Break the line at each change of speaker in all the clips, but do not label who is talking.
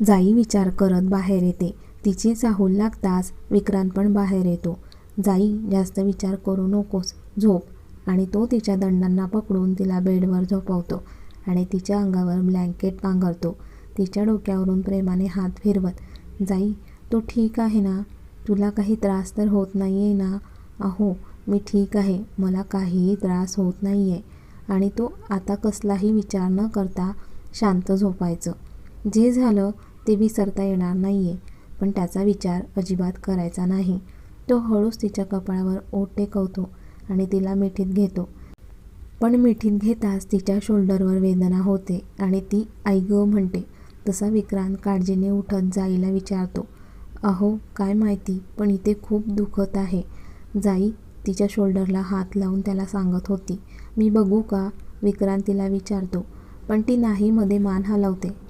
जाई विचार करत बाहेर येते. तिची चाहूल लागताच विक्रांत पण बाहेर येतो. जाई जास्त विचार करू नकोस झोप. आणि तो तिच्या दंडांना पकडून तिला बेडवर झोपवतो आणि तिच्या अंगावर ब्लँकेट पांघरतो. तिच्या डोक्यावरून प्रेमाने हात फिरवत जाई तो ठीक आहे ना? तुला काही त्रास तर होत नाही आहे ना? अहो मी ठीक आहे. मला काहीही त्रास होत नाही आहे आणि तो आता कसलाही विचार न करता शांत झोपायचं. जे झालं ते विसरता येणार नाही आहे पण त्याचा विचार अजिबात करायचा नाही. तो हळूच तिच्या कपाळावर ओट टेकवतो आणि तिला मिठीत घेतो. पण मिठीत घेताच तिच्या शोल्डरवर वेदना होते आणि ती आई गं म्हणते तसा विक्रांत काळजीने उठत जाईला विचारतो. अहो काय माहिती पण इथे खूप दुखत आहे. जाई तिच्या शोल्डरला हात लावून त्याला सांगत होती. मी बघू का? विक्रांत तिला विचारतो. पण ती नाही मध्ये मान हलवते.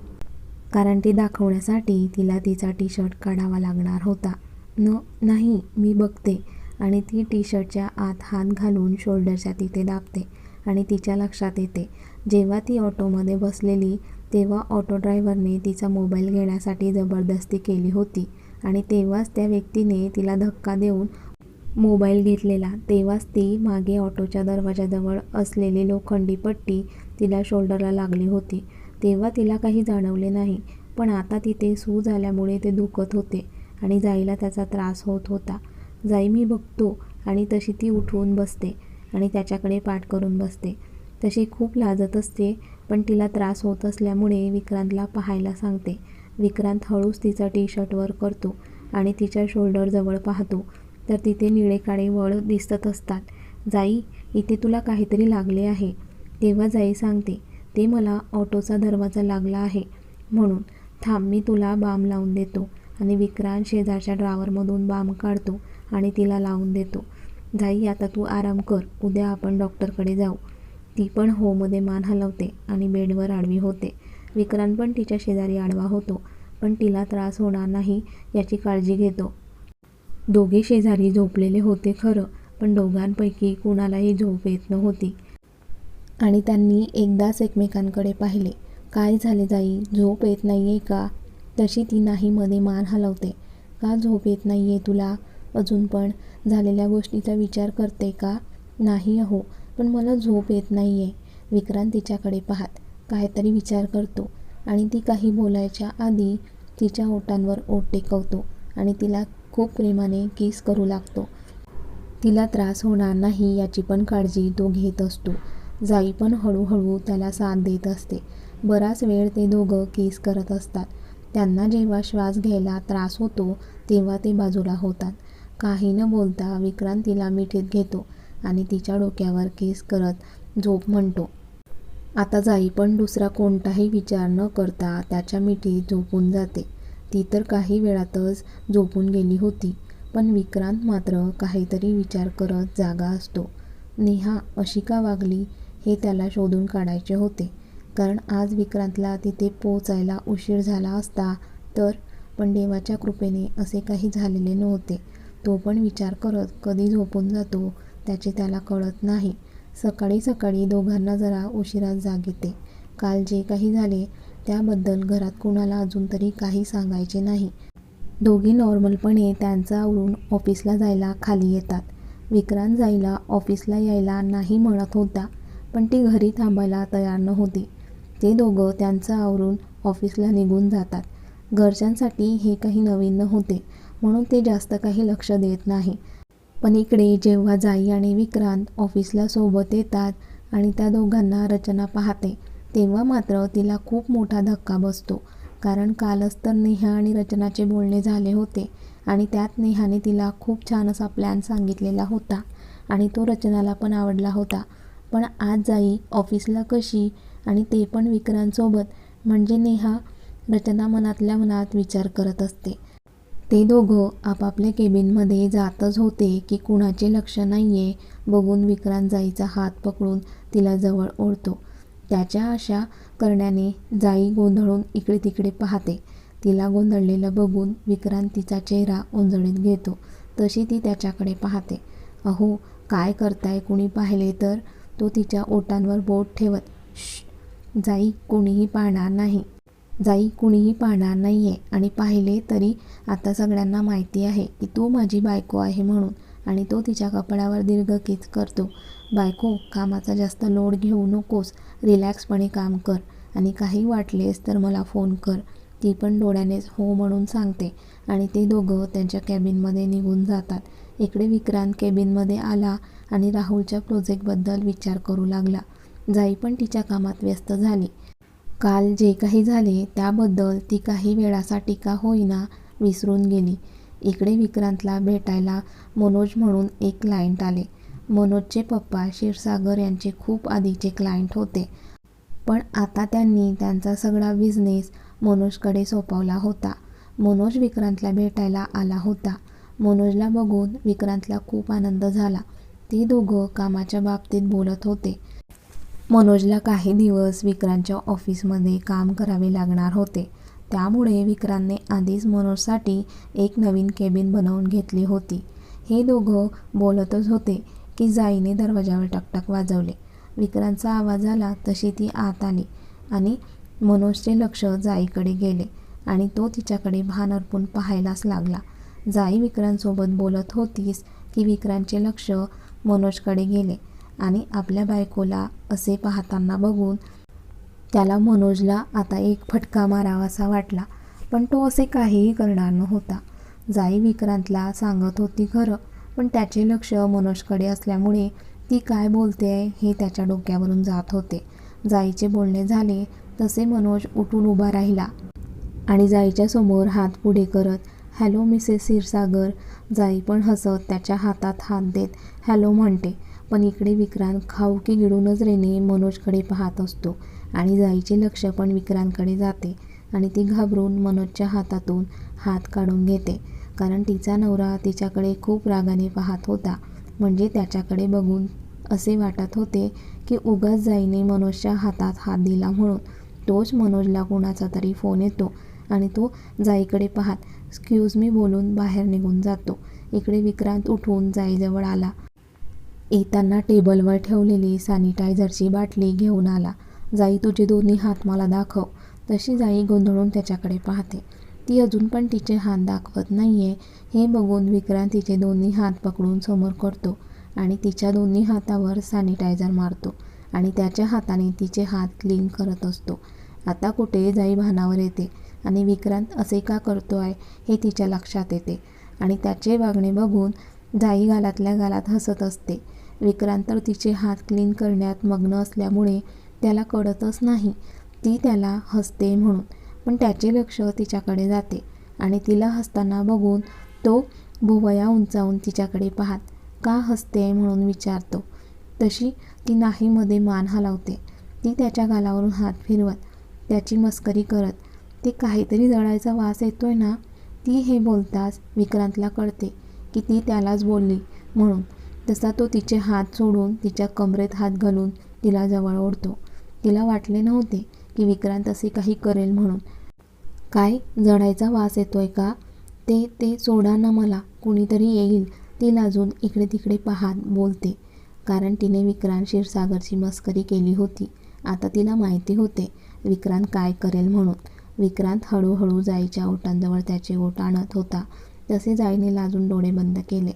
कारण ती दाखवण्यासाठी तिला तिचा टी शर्ट काढावा लागणार होता. न नाही मी बघते. आणि ती टी शर्टच्या आत हात घालून शोल्डरच्या तिथे दाबते आणि तिच्या लक्षात येते. जेव्हा ती ऑटोमध्ये बसलेली तेव्हा ऑटो ड्रायव्हरने तिचा मोबाईल घेण्यासाठी जबरदस्ती केली होती आणि तेव्हाच त्या व्यक्तीने तिला धक्का देऊन मोबाईल घेतलेला. तेव्हाच ती मागे ऑटोच्या दरवाजाजवळ असलेली लोखंडी पट्टी तिला शोल्डरला लागली होती. तेव्हा तिला काही जाणवले नाही. पण आता तिथे सू झाल्यामुळे ते दुखत होते आणि जाईला त्याचा त्रास होत होता. जाई मी बघतो आणि तशी ती उठवून बसते आणि त्याच्याकडे पाठ करून बसते. तशी खूप लाजत असते पण तिला त्रास होत असल्यामुळे विक्रांतला पाहायला सांगते. विक्रांत हळूच तिचा टी शर्टवर करतो आणि तिच्या शोल्डरजवळ पाहतो. तर तिथे निळे काळे वळ दिसत असतात. जाई इथे तुला काहीतरी लागले आहे. तेव्हा जाई सांगते ते मला ऑटोचा दरवाजा लागला आहे. म्हणून थांब मी तुला बाम लावून देतो आणि विक्रांत शेजारच्या ड्रावरमधून बाम काढतो आणि तिला लावून देतो. जाई आता तू आराम कर. उद्या आपण डॉक्टरकडे जाऊ. ती पण होमध्ये मान हलवते आणि बेडवर आडवी होते. विक्रांत पण तिच्या शेजारी आडवा होतो पण तिला त्रास होणार नाही याची काळजी घेतो. दोघे शेजारी झोपलेले होते खरं पण दोघांपैकी कुणालाही झोप येत नव्हती. आणि त्यांनी एकदाच एकमेकांकडे पाहिले. काय झाले जाई? झोप येत नाही आहे का? तशी ती नाही मध्ये मान हलवते. का झोप येत नाही आहे तुला? अजून पण झालेल्या गोष्टीचा विचार करते का? नाही अहो पण मला झोप येत नाही आहे विक्रांत तिच्याकडे पाहत काहीतरी विचार करतो आणि ती काही बोलायच्या आधी तिच्या ओटांवर ओट टेकवतो आणि तिला खूप प्रेमाने किस करू लागतो. तिला त्रास होणार नाही याची पण काळजी तो घेत असतो. जाई पण हळूहळू त्याला साथ देत असते. बराच वेळ ते दोघं किस करत असतात. त्यांना जेव्हा श्वास घ्यायला त्रास होतो तेव्हा ते बाजूला होतात. काही न बोलता विक्रांत तिला मिठीत घेतो आणि तिच्या डोक्यावर केस करत झोप म्हणतो. आता जाई पण दुसरा कोणताही विचार न करता त्याच्या मिठीत झोपून जाते. ती तर काही वेळातच झोपून गेली होती पण विक्रांत मात्र काहीतरी विचार करत जागा असतो. नेहा अशी का वागली? हे त्याला शोधून काढायचे होते. कारण आज विक्रांतला तिथे पोचायला उशीर झाला असता तर पण देवाच्या कृपेने असे काही झालेले नव्हते. तो पण विचार करत कधी झोपून जातो त्याचे त्याला कळत नाही. सकाळी सकाळी दोघांना जरा उशिरात जाग येते काल जे काही झाले त्याबद्दल घरात कुणाला अजून तरी काही सांगायचे नाही. दोघी नॉर्मलपणे त्यांचं आवरून ऑफिसला जायला खाली येतात. विक्रांत जायला ऑफिसला यायला नाही म्हणत होता. पण ती घरी थांबायला तयार नव्हती. ते दोघं त्यांचं आवरून ऑफिसला निघून जातात. घरच्यांसाठी हे काही नवीन नव्हते म्हणून ते जास्त काही लक्ष देत नाही. पण इकडे जेव्हा जाई आणि विक्रांत ऑफिसला सोबत येतात आणि त्या दोघांना रचना पाहते तेव्हा मात्र तिला खूप मोठा धक्का बसतो. कारण कालच तर नेहा आणि रचनाचे बोलणे झाले होते आणि त्यात नेहाने तिला खूप छान असा प्लॅन सांगितलेला होता आणि तो रचनाला पण आवडला होता. पण आज जाई ऑफिसला कशी आणि ते पण विक्रांतसोबत म्हणजे नेहा रचना मनातल्या मनात विचार करत असते. ते दोघं आपापल्या केबिनमध्ये जातच होते की कुणाचे लक्ष नाही आहे बघून विक्रांत जाईचा हात पकडून तिला जवळ ओढतो. त्याच्या आशा करण्याने जाई गोंधळून इकडे तिकडे पाहते. तिला गोंधळलेलं बघून विक्रांत तिचा चेहरा ओंजळीत घेतो. तशी ती त्याच्याकडे पाहते. अहो काय करताय? कुणी पाहिले तर तो तिच्या ओटांवर बोट ठेवत श जाई कुणीही पाहणार नाही. जाई कुणीही पाहणार नाही आहे आणि पाहिले तरी आता सगळ्यांना माहिती आहे की तू माझी बायको आहे म्हणून आणि तो तिच्या कपड्यावर दीर्घकीच करतो. बायको कामाचा जास्त लोड घेऊ नकोस. रिलॅक्सपणे काम कर. आणि काही वाटलेस तर मला फोन कर. ती पण डोळ्यानेच हो म्हणून सांगते. आणि ते दोघं त्यांच्या कॅबिनमध्ये निघून जातात. इकडे विक्रांत केबिनमध्ये आला आणि राहुलच्या प्रोजेक्टबद्दल विचार करू लागला. जाई पण तिच्या कामात व्यस्त झाली. काल जे काही झाले त्याबद्दल ती काही वेळासाठी का होईना विसरून गेली. इकडे विक्रांतला भेटायला मनोज म्हणून एक क्लायंट आले. मनोजचे पप्पा क्षीरसागर यांचे खूप आधीचे क्लायंट होते. पण आता त्यांनी त्यांचा सगळा बिझनेस मनोजकडे सोपवला होता. मनोज विक्रांतला भेटायला आला होता. मनोजला बघून विक्रांतला खूप आनंद झाला. ती दोघं कामाच्या बाबतीत बोलत होते. मनोजला काही दिवस विक्रांतच्या ऑफिसमध्ये काम करावे लागणार होते. त्यामुळे विक्रांतने आधीच मनोजसाठी एक नवीन केबिन बनवून घेतली होती. हे दोघं बोलतच होते की जाईने दरवाजावर टकटक वाजवले. विक्रांतचा आवाज आला तशी ती आत आली आणि मनोजचे लक्ष जाईकडे गेले आणि तो तिच्याकडे भान अर्पून पाहायलाच लागला. जाई विक्रांतसोबत बोलत होतीस की विक्रांतचे लक्ष मनोजकडे गेले आणि आपल्या बायकोला असे पाहताना बघून त्याला मनोजला आता एक फटका मारावासा वाटला पण तो असे काहीही करणार नव्हता. जाई विक्रांतला सांगत होती खरं पण त्याचे लक्ष मनोजकडे असल्यामुळे ती काय बोलते आहे हे त्याच्या डोक्यावरून जात होते. जाईचे बोलणे झाले तसे मनोज उठून उभा राहिला आणि जाईच्या समोर हात पुढे करत हॅलो मिसेस क्षीरसागर जाई पण हसत त्याच्या हातात हात देत हॅलो म्हणते. पण इकडे विक्रांत खाऊकी गिळूनच रेने मनोजकडे पाहत असतो आणि जाईचे लक्ष पण विक्रांतकडे जाते आणि ती घाबरून मनोजच्या हातातून हात काढून घेते. कारण तिचा नवरा तिच्याकडे खूप रागाने पाहत होता. म्हणजे त्याच्याकडे बघून असे वाटत होते की उगाच जाईने मनोजच्या हातात हात दिला म्हणून तोच मनोजला कोणाचा तरी फोन येतो आणि तो जाईकडे पाहत एक्सक्यूज मी बोलून बाहेर निघून जातो. इकडे विक्रांत उठून जाईजवळ आला. येताना टेबलवर ठेवलेली सॅनिटायझरची बाटली घेऊन आला. जाई तुझे दोन्ही हात मला दाखव. तशी जाई गोंधळून त्याच्याकडे पाहते. ती अजून पण तिचे हात दाखवत नाही आहे हे बघून विक्रांत तिचे दोन्ही हात पकडून समोर करतो आणि तिच्या दोन्ही हातावर सॅनिटायझर मारतो आणि त्याच्या हाताने तिचे हात क्लीन करत असतो. आता कुठे जाई भानावर येते? आणि विक्रांत असे का करतो आहे हे तिच्या लक्षात येते आणि त्याचे वागणे बघून जाई गालातल्या गालात हसत असते. विक्रांत तर तिचे हात क्लीन करण्यात मग्न असल्यामुळे त्याला कळतच नाही. ती त्याला हसते म्हणून पण त्याचे लक्ष तिच्याकडे जाते आणि तिला हसताना बघून तो भुवया उंचावून तिच्याकडे पाहत का हसते? म्हणून विचारतो. तशी ती नाहीमध्ये मान हलवते. ती त्याच्या गालावरून हात फिरवत त्याची मस्करी करत ते काहीतरी जळायचा वास येतोय ना ती हे बोलताच विक्रांतला कळते की ती त्यालाच बोलली. म्हणून तसा तो तिचे हात सोडून तिच्या कमरेत हात घालून तिला जवळ ओढतो. तिला वाटले नव्हते की विक्रांत असे काही करेल म्हणून. काय? जळायचा वास येतोय का? ते ते सोडा ना मला कुणीतरी येईल ती लाजून इकडे तिकडे पाहात बोलते. कारण तिने विक्रांत क्षीरसागरची मस्करी केली होती. आता तिला माहिती होते विक्रांत काय करेल म्हणून. विक्रांत हळूहळू जाईच्या ओटांजवळ त्याचे ओट आणत होता. तसे जाईने लाजून डोळे बंद केले.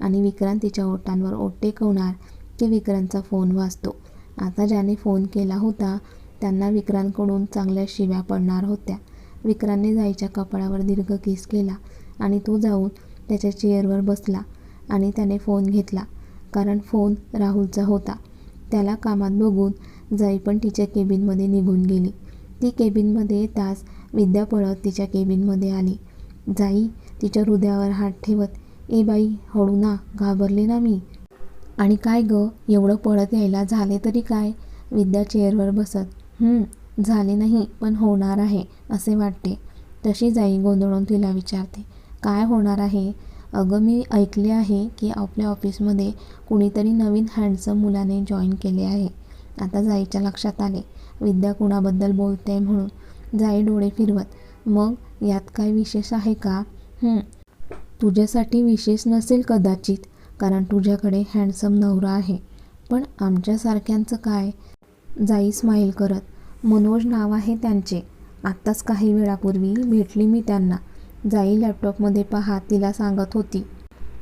आणि विक्रांत तिच्या ओटांवर ओट टेकवणार की विक्रांतचा फोन वाजतो. आता ज्याने फोन केला होता त्यांना विक्रांतकडून चांगल्या शिव्या पडणार होत्या. विक्रांतने जाईच्या कपाळावर दीर्घ किस केला आणि तो जाऊन त्याच्या चेअरवर बसला आणि त्याने फोन घेतला कारण फोन राहुलचा होता. त्याला कामात बघून जाई पण तिच्या केबिनमध्ये निघून गेली. ती केबिनमध्ये येताच विद्या पळत तिच्या केबिनमध्ये आली. जाई तिच्या हृदयावर हात ठेवत ए बाई हळू ना घाबरले ना मी. आणि काय गं एवढं पळत यायला झाले तरी काय? विद्या चेअरवर बसत. झाले नाही पण होणार आहे असे वाटते. तशी जाई गोंधळून तिला विचारते. काय होणार आहे? अगं मी ऐकले आहे की आपल्या ऑफिसमध्ये कुणीतरी नवीन हँडसम मुलाने जॉईन केले आहे. आता जाईच्या लक्षात आले. विद्या कुणाबद्दल बोलते म्हणून जाई डोळे फिरवत मग यात काय विशेष आहे का? तुझ्यासाठी विशेष नसेल कदाचित कारण तुझ्याकडे हँडसम नवरा आहे. पण आमच्यासारख्यांचं काय? जाई स्माईल करत मनोज नाव आहे त्यांचे. आत्ताच काही वेळापूर्वी भेटली मी त्यांना. जाई लॅपटॉपमध्ये पहा तिला सांगत होती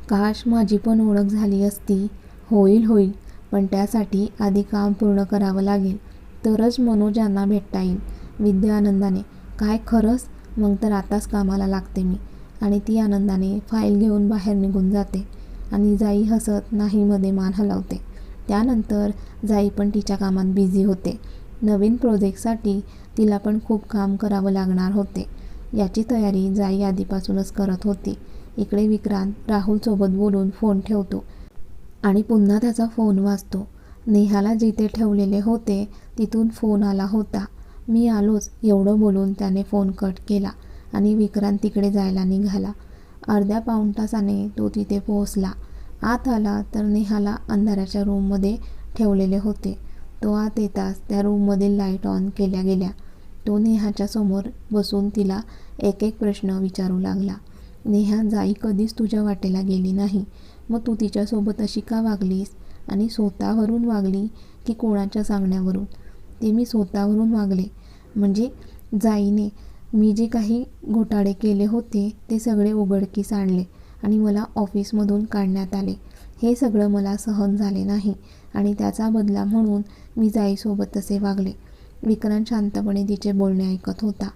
काश माझी पण ओळख झाली असती. होईल होईल. पण त्यासाठी आधी काम पूर्ण करावं लागेल. तरच मनोजांना भेटता येईल विद्या आनंदाने काय खरंच? मग तर आताच कामाला लागते मी. आणि ती आनंदाने फाईल घेऊन बाहेर निघून जाते आणि जाई हसत नाहीमध्ये मान हलवते. त्यानंतर जाई पण तिच्या कामात बिझी होते. नवीन प्रोजेक्टसाठी तिला पण खूप काम करावं लागणार होते. याची तयारी जाई आधीपासूनच करत होती. इकडे विक्रांत राहुलसोबत बोलून फोन ठेवतो आणि पुन्हा त्याचा फोन वाजतो. नेहाला जिथे ठेवलेले होते तिथून फोन आला होता. मी आलोच एवढं बोलून त्याने फोन कट केला आणि विक्रांत तिकडे जायला निघाला. अर्ध्या पाऊण तासाने तो तिथे पोहोचला. आत आला तर नेहाला अंधाराच्या रूममध्ये ठेवलेले होते. तो आत येताच त्या रूममधील लाइट ऑन केल्या गेल्या. तो नेहाच्या समोर बसून तिला एक एक प्रश्न विचारू लागला. नेहा जाई कधीच तुझ्या वाटेला गेली नाही. मग तू तिच्यासोबत अशी का वागलीस आणि स्वतःवरून वागली की कोणाच्या सांगण्यावरून? ते मी स्वतःवरून वागले. म्हणजे जाईने मी जे काही घोटाळे केले होते ते सगळे उघडकीस आणले आणि मला ऑफिसमधून काढण्यात आले. हे सगळं मला सहन झाले नाही आणि त्याचा बदला म्हणून मी जाईसोबत तसे वागले. विक्रांत शांतपणे तिचे बोलणे ऐकत होता.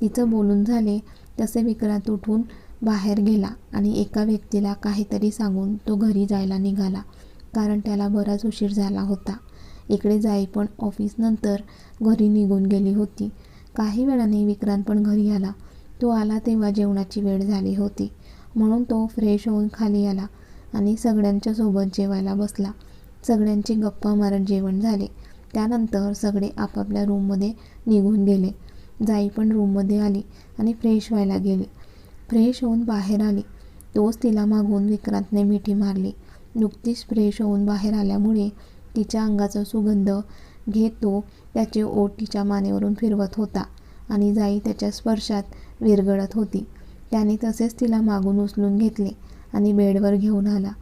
तिचं बोलून झाले तसे विक्रांत उठून बाहेर गेला आणि एका व्यक्तीला काहीतरी सांगून तो घरी जायला निघाला कारण त्याला बराच उशीर झाला होता. इकडे जाई पण ऑफिसनंतर घरी निघून गेली होती. काही वेळाने विक्रांत पण घरी आला. तो आला तेव्हा जेवणाची वेळ झाली होती. म्हणून तो फ्रेश होऊन खाली आला आणि सगळ्यांच्या सोबत जेवायला बसला. सगळ्यांची गप्पा मारत जेवण झाले. त्यानंतर सगळे आपापल्या रूममध्ये निघून गेले. जाई पण रूममध्ये आली आणि फ्रेश व्हायला गेली. फ्रेश होऊन बाहेर आली. तोच तिला मागून विक्रांतने मिठी मारली. नुकतीच फ्रेश होऊन बाहेर आल्यामुळे तिच्या अंगाचा सुगंध घेत तो त्याचे ओठ तिच्या मानेवरून फिरवत होता आणि जाई त्याच्या स्पर्शात विरगळत होती. त्याने तसेच तिला मागून उचलून घेतले आणि बेडवर घेऊन आला.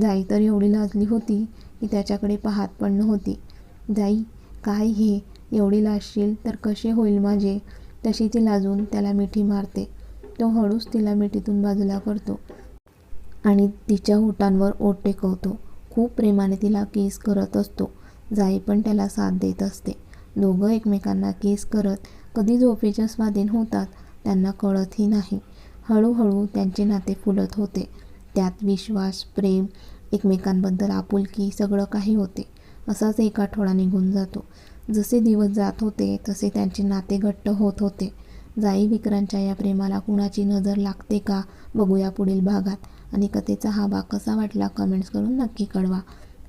जाई तर एवढी लाजली होती की त्याच्याकडे पाहत पण नव्हती. जाई काय हे? एवढी लाजशील तर कसे होईल माझे? तशी ती लाजून त्याला मिठी मारते. तो हळूच तिला मिठीतून बाजूला करतो आणि तिच्या ओठांवर ओठ टेकवतो. खूप प्रेमाने तिला केस करत असतो. जाई पण त्याला साथ देत असते. दोघं एकमेकांना केस करत कधी झोपेच्या स्वाधीन होतात त्यांना कळतही नाही. हळूहळू त्यांचे नाते फुलत होते. त्यात विश्वास प्रेम एकमेकांबद्दल आपुलकी सगळं काही होते. असाच एक आठवडा निघून जातो. जसे दिवस जात होते तसे त्यांचे नाते घट्ट होत होते. जाई विक्रांतच्या या प्रेमाला कुणाची नजर लागते का बघूया पुढील भागात. आणि कथेचा हा भाग कसा वाटला कमेंट्स करून नक्की कळवा.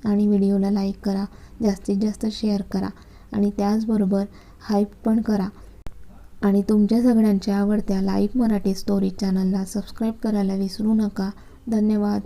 आणि व्हिडिओला लाईक करा जास्तीत जास्त शेअर करा आणि त्याचबरोबर हाईप पण करा. आणि तुमच्या सगळ्यांच्या आवडत्या लाईव्ह मराठी स्टोरी चॅनलला सबस्क्राईब करायला विसरू नका. धन्यवाद.